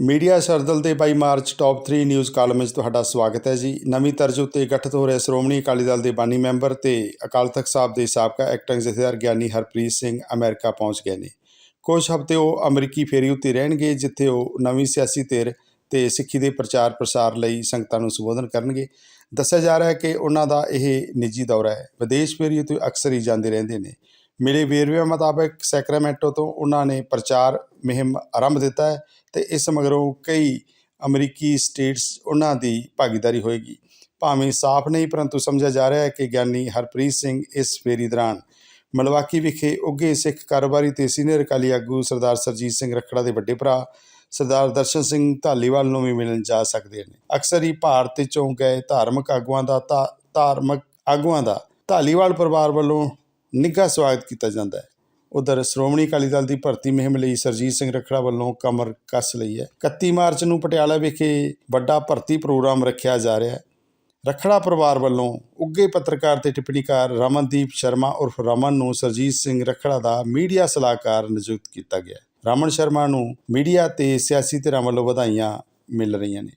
Media Sardal ਦੇ 22 March top 3 news column ਵਿੱਚ ਤੁਹਾਡਾ ਸਵਾਗਤ ਹੈ ਜੀ। ਨਵੀਂ ਤਰਜ਼ ਉੱਤੇ ਗਠਿਤ ਹੋ ਰਹੇ ਸ਼੍ਰੋਮਣੀ ਅਕਾਲੀ ਦਲ ਦੇ ਬਾਨੀ ਮੈਂਬਰ ਤੇ ਅਕਾਲ ਤਖਤ ਸਾਹਿਬ ਦੇ ਸਾਬਕਾ ਐਕਟਿੰਗ ਜਥੇਦਾਰ ਗਿਆਨੀ ਹਰਪ੍ਰੀਤ ਸਿੰਘ ਅਮਰੀਕਾ ਪਹੁੰਚ ਗਏ ਨੇ। ਕੁਝ ਹਫ਼ਤੇ ਉਹ ਅਮਰੀਕੀ ਫੇਰੀ ਉੱਤੇ ਰਹਿਣਗੇ, ਜਿੱਥੇ ਉਹ ਨਵੀਂ ਸਿਆਸੀ ਧਿਰ ਤੇ ਸਿੱਖੀ ਦੇ ਪ੍ਰਚਾਰ ਪ੍ਰਸਾਰ ਲਈ ਸੰਗਤਾਂ ਨੂੰ ਸੰਬੋਧਨ ਕਰਨਗੇ। ਦੱਸਿਆ ਜਾ ਰਿਹਾ ਹੈ ਕਿ ਉਹਨਾਂ ਦਾ ਇਹ ਨਿੱਜੀ ਦੌਰਾ ਹੈ। ਵਿਦੇਸ਼ ਫੇਰੀ ਉੱਤੇ ਅਕਸਰ ਹੀ ਜਾਂਦੇ ਰਹਿੰਦੇ ਨੇ। ਮਿਲੇ ਵੇਰਵਿਆਂ ਮੁਤਾਬਕ ਸੈਕਰਾਮੈਂਟੋ ਤੋਂ ਉਹਨਾਂ ਨੇ ਪ੍ਰਚਾਰ ਮੁਹਿੰਮ ਆਰੰਭ ਦਿੱਤਾ ਹੈ ਤੇ ਇਸ ਮਗਰੋਂ ਕਈ ਅਮਰੀਕੀ ਸਟੇਟਸ ਉਹਨਾਂ ਦੀ ਭਾਗੀਦਾਰੀ ਹੋਏਗੀ। ਭਾਵੇਂ ਸਾਫ਼ ਨਹੀਂ, ਪਰੰਤੂ ਸਮਝਿਆ ਜਾ ਰਿਹਾ ਹੈ ਕਿ ਗਿਆਨੀ ਹਰਪ੍ਰੀਤ ਸਿੰਘ ਇਸ ਫੇਰੀ ਦੌਰਾਨ ਮਲਵਾਕੀ ਵਿਖੇ ਉੱਘੇ ਸਿੱਖ ਕਾਰੋਬਾਰੀ ਤੇ ਸੀਨੀਅਰ ਅਕਾਲੀ ਆਗੂ ਸਰਦਾਰ ਸਰਜੀਤ ਸਿੰਘ ਰੱਖੜਾ ਦੇ ਵੱਡੇ ਭਰਾ, ਸਰਦਾਰ ਦਰਸ਼ਨ ਸਿੰਘ ਧਾਲੀਵਾਲ ਨੂੰ ਵੀ ਮਿਲਣ ਜਾ ਸਕਦੇ ਨੇ। ਅਕਸਰ ਹੀ ਭਾਰਤ ਚੋਂ ਗਏ ਧਾਰਮਿਕ ਆਗੂਆਂ ਦਾ ਧਾ- ਧਾਰਮਿਕ ਆਗੂਆਂ ਦਾ ਧਾਲੀਵਾਲ ਪਰਿਵਾਰ ਵੱਲੋਂ ਨਿੱਘਾ ਸਵਾਗਤ ਕੀਤਾ ਜਾਂਦਾ ਹੈ। ਉਧਰ ਸ਼੍ਰੋਮਣੀ ਅਕਾਲੀ ਦਲ ਦੀ ਭਰਤੀ ਮੁਹਿੰਮ ਲਈ ਸਰਜੀਤ ਸਿੰਘ ਰੱਖੜਾ ਵੱਲੋਂ ਕਮਰ ਕੱਸ ਲਈ ਹੈ। 31 ਮਾਰਚ ਨੂੰ ਪਟਿਆਲਾ ਵਿਖੇ ਵੱਡਾ ਭਰਤੀ ਪ੍ਰੋਗਰਾਮ ਰੱਖਿਆ ਜਾ ਰਿਹਾ ਹੈ। ਰੱਖੜਾ ਪਰਿਵਾਰ ਵੱਲੋਂ ਉੱਘੇ ਪੱਤਰਕਾਰ ਤੇ ਟਿੱਪਣੀਕਾਰ ਰਮਨਦੀਪ ਸ਼ਰਮਾ ਉਰਫ ਰਮਨ ਨੂੰ ਸਰਜੀਤ ਸਿੰਘ ਰੱਖੜਾ ਦਾ ਮੀਡੀਆ ਸਲਾਹਕਾਰ ਨਿਯੁਕਤ ਕੀਤਾ ਗਿਆ ਰਮਨ ਸ਼ਰਮਾ ਨੂੰ ਮੀਡੀਆ ਤੇ ਸਿਆਸੀ ਧਿਰਾਂ ਵੱਲੋਂ ਵਧਾਈਆਂ ਮਿਲ ਰਹੀਆਂ ਨੇ।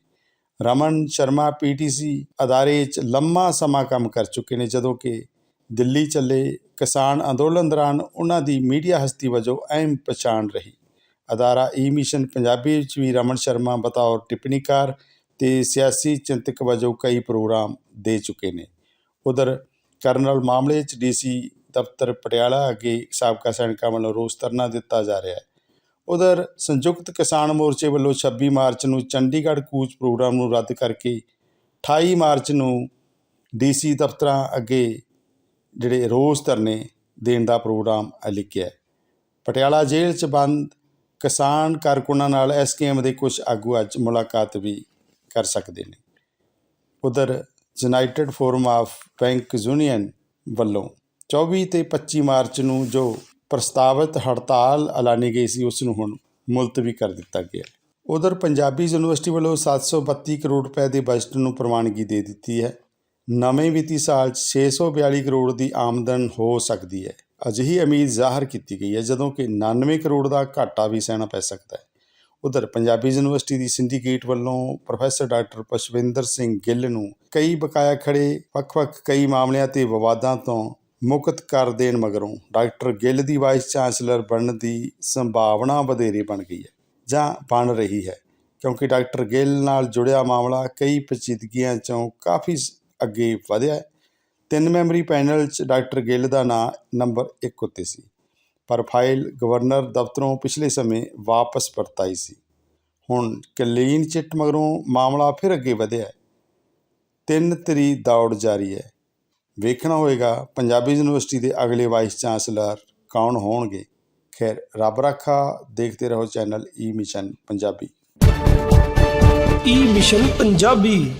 ਰਮਨ ਸ਼ਰਮਾ ਪੀਟੀਸੀ ਅਦਾਰੇ 'ਚ ਲੰਮਾ ਸਮਾਂ ਕੰਮ ਕਰ ਚੁੱਕੇ ਨੇ ਜਦੋਂ ਕਿ ਦਿੱਲੀ ਚੱਲੇ ਕਿਸਾਨ ਅੰਦੋਲਨ ਦੌਰਾਨ ਉਹਨਾਂ ਦੀ ਮੀਡੀਆ ਹਸਤੀ ਵਜੋਂ ਅਹਿਮ ਪਛਾਣ ਰਹੀ। ਅਦਾਰਾ ਈ ਮਿਸ਼ਨ ਪੰਜਾਬੀ ਵਿੱਚ ਵੀ ਰਮਨ ਸ਼ਰਮਾ ਬਤੌਰ ਟਿੱਪਣੀਕਾਰ ਤੇ ਸਿਆਸੀ ਚਿੰਤਕ ਵਜੋਂ ਕਈ ਪ੍ਰੋਗਰਾਮ ਦੇ ਚੁੱਕੇ ਨੇ। ਉਧਰ ਕਰਨਲ ਮਾਮਲੇ 'ਚ ਡੀਸੀ ਦਫ਼ਤਰ ਪਟਿਆਲਾ ਅੱਗੇ ਸਾਬਕਾ ਸੈਨਿਕਾਂ ਵੱਲੋਂ ਰੋਸ ਧਰਨਾ ਦਿੱਤਾ ਜਾ ਰਿਹਾ ਹੈ। ਉਧਰ ਸੰਯੁਕਤ ਕਿਸਾਨ ਮੋਰਚੇ ਵੱਲੋਂ 26 ਮਾਰਚ ਨੂੰ ਚੰਡੀਗੜ੍ਹ ਕੂਚ ਪ੍ਰੋਗਰਾਮ ਨੂੰ ਰੱਦ ਕਰਕੇ 28 ਮਾਰਚ ਨੂੰ ਡੀਸੀ ਦਫ਼ਤਰਾਂ ਅੱਗੇ ਜਿਹੜੇ ਰੋਸ ਧਰਨੇ ਦੇਣ ਦਾ ਪ੍ਰੋਗਰਾਮ ਲਿਖਿਆ ਹੈ। ਪਟਿਆਲਾ ਜੇਲ੍ਹ 'ਚ ਬੰਦ, ਕਿਸਾਨ ਕਾਰਕੁਨਾਂ ਨਾਲ ਐਸਕੇਐਮ ਦੇ ਕੁਝ ਆਗੂ ਅੱਜ ਮੁਲਾਕਾਤ ਵੀ ਕਰ ਸਕਦੇ ਨੇ। ਉਧਰ United Forum of Bank Union ਵੱਲੋਂ 24 ਤੇ 25 ਮਾਰਚ ਨੂੰ ਜੋ ਪ੍ਰਸਤਾਵਿਤ ਹੜਤਾਲ ਐਲਾਨੀ ਗਈ ਸੀ, ਉਸ ਨੂੰ ਹੁਣ ਮੁਲਤਵੀ ਕਰ ਦਿੱਤਾ ਗਿਆ ਉਧਰ ਪੰਜਾਬੀ ਯੂਨੀਵਰਸਿਟੀ ਵੱਲੋਂ 732 ਕਰੋੜ ਰੁਪਏ ਦੇ ਬਜਟ ਨੂੰ ਪ੍ਰਵਾਨਗੀ ਦੇ ਦਿੱਤੀ ਹੈ। ਨਵੇਂ ਵਿੱਤੀ ਸਾਲ 'ਚ 642 ਕਰੋੜ ਦੀ ਆਮਦਨ ਹੋ ਸਕਦੀ ਹੈ। ਅਜਿਹੀ ਉਮੀਦ ਜ਼ਾਹਰ ਕੀਤੀ ਗਈ ਹੈ, ਜਦੋਂ ਕਿ 99 ਕਰੋੜ ਦਾ ਘਾਟਾ ਵੀ ਸਹਿਣਾ ਪੈ ਸਕਦਾ ਹੈ। ਉਧਰ ਪੰਜਾਬੀ ਯੂਨੀਵਰਸਿਟੀ ਦੀ ਸਿੰਡੀਕੇਟ ਵੱਲੋਂ ਪ੍ਰੋਫੈਸਰ ਡਾਕਟਰ ਪਸ਼ਵਿੰਦਰ ਸਿੰਘ ਗਿੱਲ ਨੂੰ ਕਈ ਬਕਾਇਆ ਖੜੇ, ਵੱਖ-ਵੱਖ ਕਈ ਮਾਮਲਿਆਂ ਤੇ ਵਿਵਾਦਾਂ ਤੋਂ ਮੁਕਤ ਕਰ ਦੇਣ ਮਗਰੋਂ ਡਾਕਟਰ ਗਿੱਲ ਦੀ ਵਾਈਸ ਚਾਂਸਲਰ ਬਣਨ ਦੀ ਸੰਭਾਵਨਾ ਵਧੇਰੇ ਬਣ ਗਈ ਹੈ ਜਾਂ ਬਣ ਰਹੀ ਹੈ। ਕਿਉਂਕਿ ਡਾਕਟਰ ਗਿੱਲ ਨਾਲ ਜੁੜਿਆ ਮਾਮਲਾ ਕਈ ਪਚੀਦਗੀਆਂ ਚੋਂ ਕਾਫੀ ਸ- ਅੱਗੇ ਵਧਿਆ ਤਿੰਨ ਮੈਂਬਰੀ ਪੈਨਲ 'ਚ ਡਾਕਟਰ ਗਿੱਲ ਦਾ ਨਾਂ ਨੰਬਰ 1 ਉੱਤੇ ਸੀ, ਪਰ ਫਾਈਲ ਗਵਰਨਰ ਦਫ਼ਤਰੋਂ ਪਿਛਲੇ ਸਮੇਂ ਵਾਪਸ ਪਰਤਾਈ ਸੀ। ਹੁਣ ਕਲੀਨ ਚਿੱਟ ਮਗਰੋਂ ਮਾਮਲਾ ਫਿਰ ਅੱਗੇ ਵਧਿਆ ਤਿੰਨ ਤਰੀ ਦੌੜ ਜਾਰੀ ਹੈ। ਵੇਖਣਾ ਹੋਏਗਾ ਪੰਜਾਬੀ ਯੂਨੀਵਰਸਿਟੀ ਦੇ ਅਗਲੇ ਵਾਈਸ ਚਾਂਸਲਰ ਕੌਣ ਹੋਣਗੇ। ਖੈਰ, ਰੱਬ ਰੱਖਾ, ਦੇਖਦੇ ਰਹੋ channel E Mission Punjabi. E Mission Punjabi.